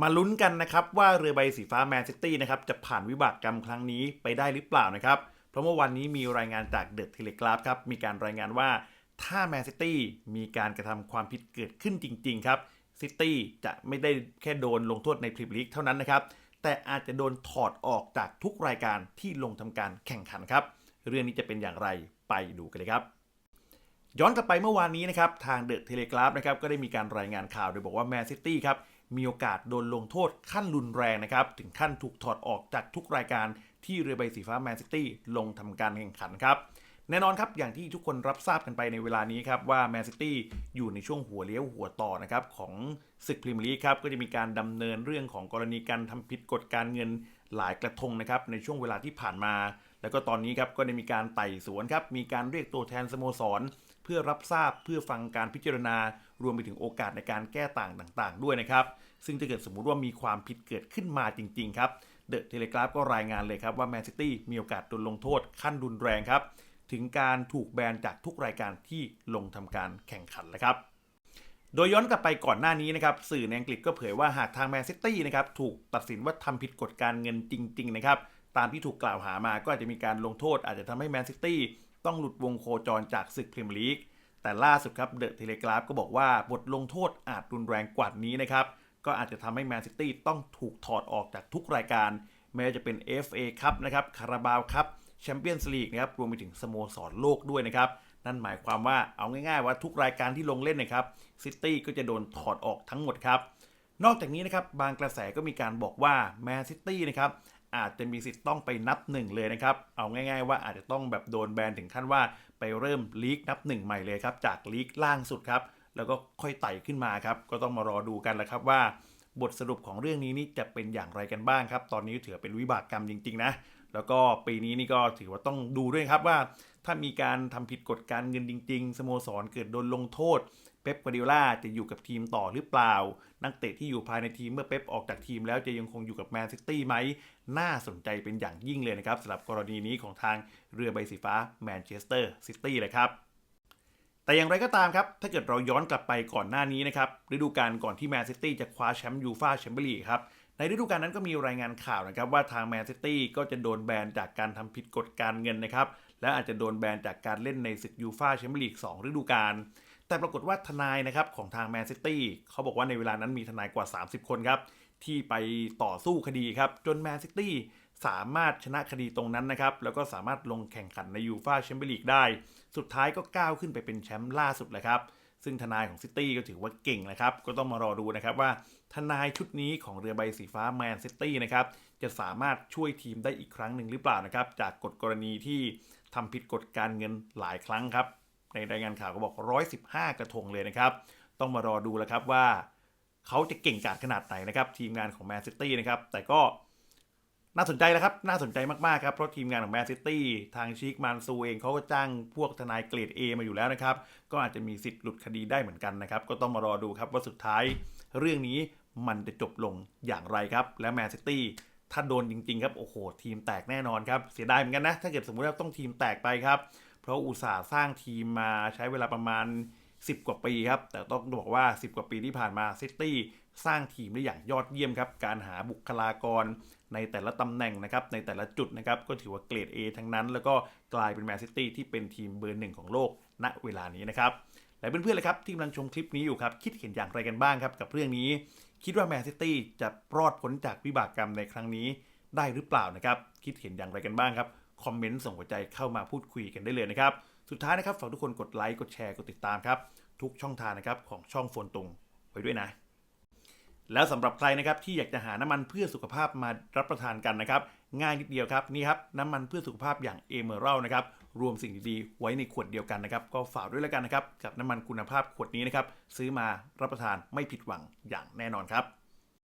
มาลุ้นกันนะครับว่าเรือใบสีฟ้าแมนซิตี้นะครับจะผ่านวิบากกรรมครั้งนี้ไปได้หรือเปล่านะครับ เพราะเมื่อวันนี้มีรายงานจากเดอะเทเลกราฟครับมีการรายงานว่าถ้าแมนซิตี้มีการกระทำความผิดเกิดขึ้นจริง ๆ ครับซิตี้จะไม่ได้แค่โดนลงโทษในพรีเมียร์ลีกเท่านั้นนะครับ แต่อาจจะโดนถอดออกจากทุกรายการที่ลงทำการแข่งขันครับ เรื่องนี้จะเป็นอย่างไรไปดูกันเลยครับ ย้อนกลับไปเมื่อวานนี้นะครับ ทางเดอะเทเลกราฟนะครับก็ได้มีการรายงานข่าวโดยบอกว่าแมนซิตี้ครับ มีโอกาสโดนลงโทษขั้นรุนแรงนะครับ ถึงขั้นถูกถอดออกจากทุกรายการที่เรือใบสีฟ้าแมนซิตี้ลงทำการแข่งขันครับ แน่นอนครับ อย่างที่ทุกคนรับทราบกันไปในเวลานี้ครับ ว่าแมนซิตี้อยู่ในช่วงหัวเลี้ยวหัวต่อนะครับของศึกพรีเมียร์ลีกครับ ก็จะมีการดำเนินเรื่องของกรณีการทำผิดกฎการเงินหลายกระทงนะครับในช่วงเวลาที่ผ่านมา แล้วก็ตอนนี้ครับก็ได้มีการไต่สวนครับมีการเรียกตัวแทนสโมสร เพื่อรับทราบเพื่อฟังการพิจารณารวมไปถึงโอกาสในการแก้ต่างต่างๆ ด้วยนะครับ ซึ่งถ้าเกิดสมมุติว่ามีความผิดเกิดขึ้นมาจริง ๆ ครับเดอะเทเลกราฟก็รายงานเลยครับว่าแมนซิตี้มีโอกาสโดนลงโทษขั้นรุนแรงครับ ถึงการถูกแบนจากทุกรายการที่ลงทำการแข่งขันแล้วครับโดยย้อนกลับไปก่อนหน้านี้นะครับสื่อในอังกฤษก็เผยว่าหากทางแมนซิตี้นะครับถูกตัดสินว่าทำผิดกฎการเงินจริง ๆ นะครับ ตามที่ถูกกล่าวหามาก็อาจจะมีการลงโทษ อาจจะทำให้แมนซิตี้ ต้องหลุดวงโคจรจากศึกพรีเมียร์ลีก แต่ล่าสุดครับเดอะเทเลกราฟก็บอกว่าบทลงโทษอาจรุนแรงกว่านี้นะครับ ก็อาจจะทำให้แมนซิตี้ต้องถูกถอดออกจากทุกรายการแม้จะเป็น FA ครับนะครับคาราบาวครับแชมเปี้ยนส์ลีกนะครับรวมไปถึงสโมสรโลกด้วยนะครับ นั่นหมายความว่าเอาง่ายๆว่าทุกรายการที่ลงเล่นนะครับซิตี้ก็จะโดนถอดออกทั้งหมดครับ นอกจากนี้นะครับบางกระแสก็มีการบอกว่าแมนซิตี้นะครับ อาจจะมีสิทธิ์ต้องไปนับหนึ่งเลยนะครับ เอาง่ายๆว่าอาจจะต้องแบบโดนแบนถึงขั้นว่าไปเริ่มลีกนับหนึ่งใหม่เลยครับ จากลีกล่างสุดครับ แล้วก็ค่อยไต่ขึ้นมาครับ ก็ต้องมารอดูกันแหละครับว่า บทสรุปของเรื่องนี้นี่จะเป็นอย่างไรกันบ้างครับ ตอนนี้ถือเป็นวิบากกรรมจริง ๆ นะ แล้วก็ปีนี้นี่ก็ถือว่าต้องดูด้วยครับว่า ถ้ามีการทำผิดกฎการเงินจริง ๆ สโมสรเกิดโดนลงโทษ เป๊ปกวาดิโอลาจะอยู่กับทีมต่อหรือเปล่า นักเตะที่อยู่ภายในทีมเมื่อเป๊ปออกจากทีมแล้วจะยังคงอยู่กับแมนซิตี้ไหม น่าสนใจเป็นอย่างยิ่งเลยนะครับสำหรับกรณีนี้ของทางเรือใบสีฟ้าแมนเชสเตอร์ซิตี้เลยครับแต่อย่างไรก็ตามครับ ถ้าเกิดเราย้อนกลับไปก่อนหน้านี้นะครับ ฤดูกาลก่อนที่แมนซิตี้จะคว้าแชมป์ยูฟ่าแชมเปี้ยนลีกครับ ในฤดูกาลนั้นก็มีรายงานข่าวนะครับ ว่าทางแมนซิตี้ก็จะโดนแบนจากการทำผิดกฎการเงินนะครับ และอาจจะโดนแบนจากการเล่นในศึกยูฟ่าแชมเปี้ยนลีก2ฤดูกาล แต่ปรากฏว่าทนายนะครับของทางแมนซิตี้เขาบอกว่าในเวลานั้นมีทนายกว่า 30 คนครับ ที่ไปต่อสู้คดีครับ จนแมนซิตี้สามารถชนะคดีตรงนั้นนะครับ แล้วก็สามารถลงแข่งขันในยูฟ่าแชมเปี้ยนลีกได้ สุดท้ายก็ก้าวขึ้นไปเป็นแชมป์ล่าสุดเลยครับ ซึ่งทนายของซิตี้ก็ถือว่าเก่งนะครับ ก็ต้องมารอดูนะครับว่าทนายชุดนี้ของเรือใบสีฟ้าแมนซิตี้นะครับ จะสามารถช่วยทีมได้อีกครั้งหนึ่งหรือเปล่านะครับ จากกฎกรณีที่ทำผิดกฎการเงินหลายครั้งครับ ในรายงานข่าวก็บอก 115 กระทงเลยนะครับ ต้องมารอดูแล้วครับว่า เขาจะเก่งกาจขนาดไหนนะครับ ทีมงานของแมนซิตี้นะครับ แต่ก็น่าสนใจแล้วครับ น่าสนใจมาก ๆ ครับ เพราะทีมงานของแมนซิตี้ทางชิคมานซูเองเขาก็จ้างพวกทนายเกรด A มาอยู่แล้วนะครับ ก็อาจจะมีสิทธิ์หลุดคดีได้เหมือนกันนะครับ ก็ต้องมารอดูครับว่าสุดท้าย เรื่องนี้มันจะจบลงอย่างไรครับ และแมนซิตี้ถ้าโดนจริง ๆ ครับ โอ้โห ทีมแตกแน่นอนครับ เสียดายเหมือนกันนะ ถ้าเกิดสมมติว่าต้องทีมแตกไปครับ เพราะอุตสาห์สร้างทีมมาใช้เวลาประมาณ 10 กว่าปีครับ แต่ต้องบอกว่า 10 กว่าปีที่ผ่านมาซิตี้สร้างทีมได้อย่างยอดเยี่ยมครับ การหาบุคลากรในแต่ละตำแหน่งนะครับ ในแต่ละจุดนะครับ ก็ถือว่าเกรด A ทั้งนั้น แล้วก็กลายเป็นแมนซิตี้ที่เป็นทีมเบอร์หนึ่งของโลกณเวลานี้นะครับและเพื่อนๆเลยครับที่กำลังชมคลิปนี้อยู่ครับคิดเห็นอย่างไรกันบ้างครับกับเรื่องนี้ คิดว่าแมนซิตี้จะรอดพ้นจากวิบากกรรมในครั้งนี้ได้หรือเปล่านะครับ คิดเห็นอย่างไรกันบ้างครับ คอมเมนต์ส่งหัวใจเข้ามาพูดคุยกันได้เลยนะครับ สุดท้ายนะครับฝากทุกคนกดไลค์กดแชร์กดติดตามครับ ทุกช่องทางนะครับของช่องโฟนตุงไว้ด้วยนะ แล้วสำหรับใครนะครับที่อยากจะหาน้ำมันเพื่อสุขภาพมารับประทานกันนะครับ ง่ายนิดเดียวครับนี่ครับน้ำมันเพื่อสุขภาพอย่างเอเมอรัลนะครับรวมสิ่งดีๆไว้ในขวดเดียวกันนะครับ ก็ฝากด้วยแล้วกันนะครับกับน้ำมันคุณภาพขวดนี้นะครับซื้อมารับประทานไม่ผิดหวังอย่างแน่นอนครับ